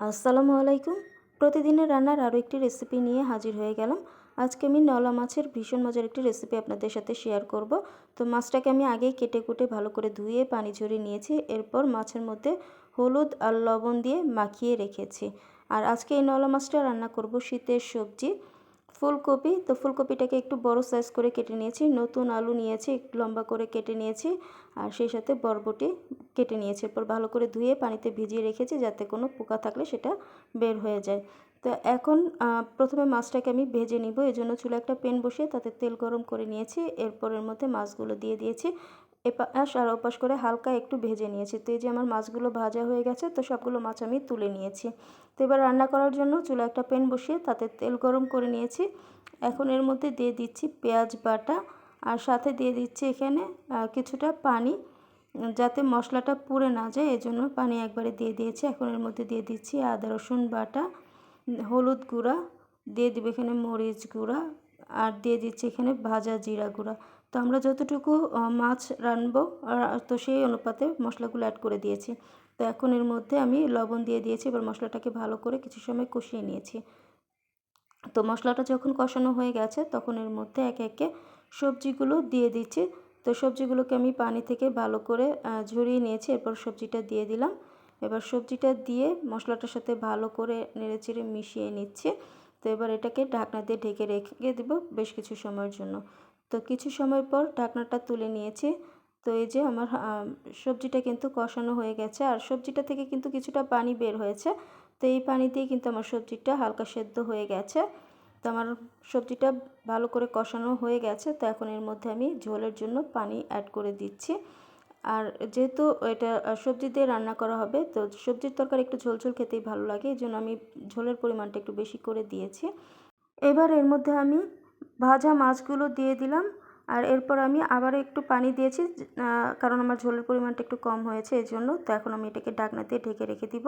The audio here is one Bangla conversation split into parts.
আসসালামু আলাইকুম। প্রতিদিনের রান্নার আরও একটি রেসিপি নিয়ে হাজির হয়ে গেলাম। আজকে আমি নলা মাছের ভীষণ মজার একটি রেসিপি আপনাদের সাথে শেয়ার করব। তো মাছটাকে আমি আগেই কেটে কুটে ভালো করে ধুয়ে পানি ঝরিয়ে নিয়েছি। এরপর মাছের মধ্যে হলুদ আর লবণ দিয়ে মাখিয়ে রেখেছি। আর আজকে এই নলা মাছটা রান্না করব শীতের সবজি। ফুলকপি, তো ফুলকপিটাকে একটু বড় সাইজ করে কেটে নিয়েছি। নতুন আলু নিয়েছি, একটু লম্বা করে কেটে নিয়েছি আর সেই সাথে বরবটি কেটে নিয়েছি। এরপর ভালো করে ধুয়ে পানিতে ভিজিয়ে রেখেছি যাতে কোনো পোকা থাকলে সেটা বের হয়ে যায়। তো এখন প্রথমে মাছটাকে আমি ভেজে নিব। এই জন্য চুলে একটা পেন বসিয়ে তাতে তেল গরম করে নিয়েছি। এরপর এর মধ্যে মাছগুলো দিয়ে দিয়েছি। এপাশ আর ওপাশ করে হালকা একটু ভেজে নিয়েছি। তো এই যে আমার মাছগুলো ভাজা হয়ে গেছে, তো সবগুলো মাছ আমি তুলে নিয়েছি। তো এবার রান্না করার জন্য চুলা একটা প্যান বসিয়ে তাতে তেল গরম করে নিয়েছি। এখন এর মধ্যে দিয়ে দিচ্ছি পেঁয়াজ বাটা আর সাথে দিয়ে দিচ্ছি এখানে কিছুটা পানি, যাতে মশলাটা পুড়ে না যায়, এজন্য পানি একবারে দিয়ে দিয়েছি। এখন এর মধ্যে দিয়ে দিচ্ছি আদা, রসুন বাটা, হলুদ গুঁড়া, দিয়ে দেবো এখানে মরিচ গুঁড়া, আর দিয়ে দিচ্ছি এখানে ভাজা জিরা গুঁড়া। তো আমরা যতটুকু মাছ রানবো তো সেই অনুপাতে মশলাগুলো অ্যাড করে দিয়েছি। তো এখন এর মধ্যে আমি লবণ দিয়ে দিয়েছি, এবার মশলাটাকে ভালো করে কিছু সময় কষিয়ে নিয়েছি। তো মশলাটা যখন কষানো হয়ে গেছে, তখন এর মধ্যে একে একে সবজিগুলো দিয়ে দিচ্ছি। তো সবজিগুলোকে আমি পানি থেকে ভালো করে ঝরিয়ে নিয়েছি, এরপর সবজিটা দিয়ে দিলাম। এবার সবজিটা দিয়ে মশলাটার সাথে ভালো করে নেড়েচেড়ে মিশিয়ে নিচ্ছে। তো এবার এটাকে ঢাকনা দিয়ে ঢেকে রেখে দেবো বেশ কিছু সময়ের জন্য। তো কিছু সময় পর ঢাকনাটা তুলে নিয়েছি। তো এই যে আমার সবজিটা কিন্তু কষানো হয়ে গেছে। আর সবজিটা থেকে কিন্তু কিছুটা পানি বের হয়েছে। তো এই পানি দিয়ে কিন্তু আমার সবজিটা হালকা সেদ্ধ হয়ে গেছে। তো আমার সবজিটা ভালো করে কষানো হয়ে গেছে। তো এখন এর মধ্যে আমি ঝোলের জন্য পানি অ্যাড করে দিচ্ছি। আর যেহেতু এটা সবজি দিয়ে রান্না করা হবে, তো সবজির তরকারি একটু ঝোল ঝোল খেতেই ভালো লাগে। এই জন্য আমি ঝোলের পরিমাণটা একটু বেশি করে দিয়েছি। এবার এর মধ্যে আমি ভাজা মাছগুলো দিয়ে দিলাম। আর এরপর আমি আবার একটু পানি দিয়েছি কারণ আমার ঝোলের পরিমাণটা একটু কম হয়েছে এই জন্য তো এখন আমি এটাকে ঢাকনা দিয়ে ঢেকে রেখে দিব।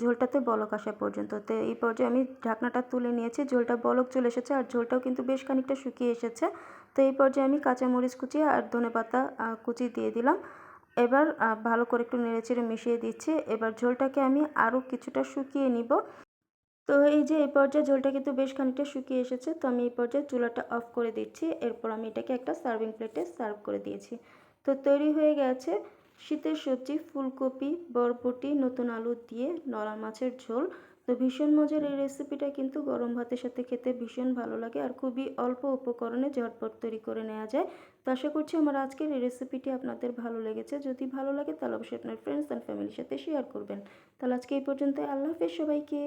ঝোলটাতে বলক আসা পর্যন্ত। তো এই পর্যায়ে আমি ঢাকনাটা তুলে নিয়েছি। ঝোলটা বলক চলে এসেছে আর ঝোলটাও কিন্তু বেশ খানিকটা শুকিয়ে এসেছে। তো এই পর্যায়ে আমি কাঁচামরিচ কুচি আর ধনে পাতা কুচি দিয়ে দিলাম। এবার ভালো করে একটু নেড়েচেড়ে মিশিয়ে দিচ্ছি। এবার ঝোলটাকে আমি আরও কিছুটা শুকিয়ে নিব। তো এই যে এই পর্যায়ে ঝোলটা কিন্তু বেশ খানিকটা শুকিয়ে এসেছে, তো আমি এই পর্যায়ে চুলাটা অফ করে দিচ্ছি। এরপর আমি এটাকে একটা সার্ভিং প্লেটে সার্ভ করে দিয়েছি। তো তৈরি হয়ে গেছে শীতের সবজি, ফুলকপি, বরবটি, নতুন আলু দিয়ে নলা মাছের ঝোল। তো ভীষণ মজার এই রেসিপিটা কিন্তু গরম ভাতের সাথে খেতে ভীষণ ভালো লাগে আর খুবই অল্প উপকরণে ঝটপট তৈরি করে নেওয়া যায়। তো আশা করছি আমার আজকের এই রেসিপিটি আপনাদের ভালো লেগেছে। যদি ভালো লাগে তাহলে অবশ্যই আপনার ফ্রেন্ডস অ্যান্ড ফ্যামিলির সাথে শেয়ার করবেন। তাহলে আজকে এই পর্যন্ত আল্লাহ হাফেজ সবাইকে।